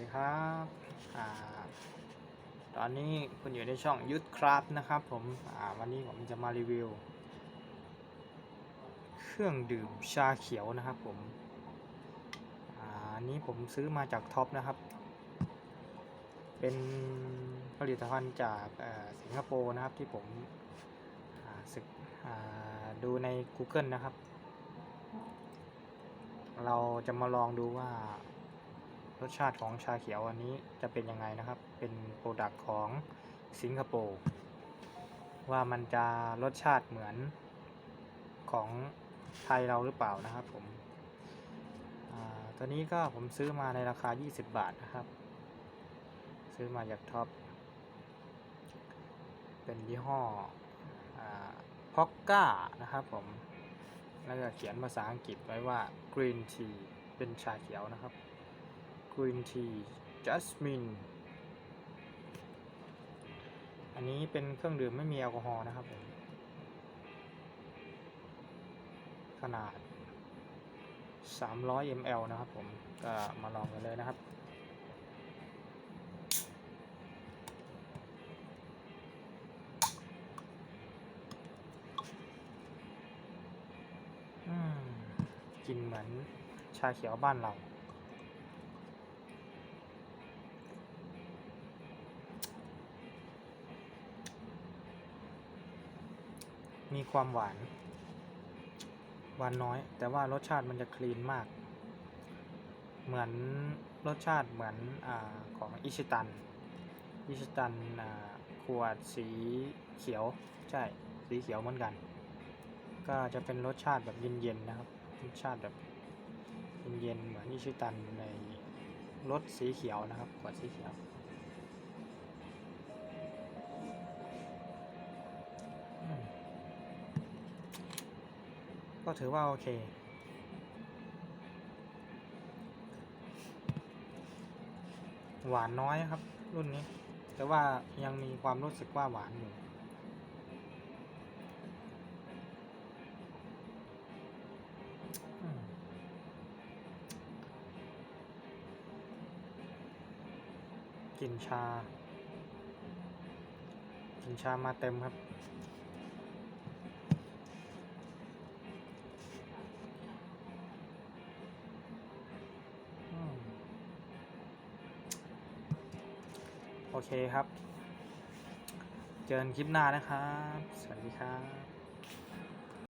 ดีครับอตอนนี้คุณอยู่ในช่องยุทธครับนะครับผมวันนี้ผมจะมารีวิว เครื่องดื่มชาเขียวนะครับผมอันนี้ผมซื้อมาจากท็อปนะครับ เป็นผลิตภัณฑ์จากสิงคโปร์นะครับที่ผมศึกดูใน Google นะครับ เราจะมาลองดูว่า รสชาติของชาเขียวอันนี้จะเป็นยังไงนะครับ เป็นโปรดักต์ของสิงคโปร์ว่ามันจะรสชาติเหมือนของไทยเราหรือเปล่านะครับผมตัวนี้ก็ผมซื้อมาในราคา 20 บาทนะครับ ซื้อมาจากท็อป เป็นยี่ห้อพ็อกก้านะครับผม แล้วก็เขียนภาษาอังกฤษไว้ว่า green tea เป็นชาเขียวนะครับ green tea jasmine อันนี้เป็นเครื่องดื่มไม่มีแอลกอฮอล์นะครับผมขนาด 300 ml นะครับผม ก็มาลองกันเลยนะครับกลินเหมือนชาเขียวบ้านเรา มีความหวาน หวานน้อย แต่ว่ารสชาติมันจะคลีนมาก เหมือนรสชาติเหมือนอของอิชิตัน อิชิตันขวดสีเขียว ใช่ สีเขียวเหมือนกัน ก็จะเป็นรสชาติแบบเย็นๆนะครับ รสชาติแบบเย็นๆเหมือนอิชิตันในรสสีเขียวนะครับ ขวดสีเขียว ก็ถือว่าโอเค หวานน้อยครับ รุ่นนี้ แต่ว่ายังมีความรู้สึกว่าหวานอยู่กลิ่นชากลิ่นชามาเต็มครับ โอเคครับ เจอกันคลิปหน้านะครับ สวัสดีครับ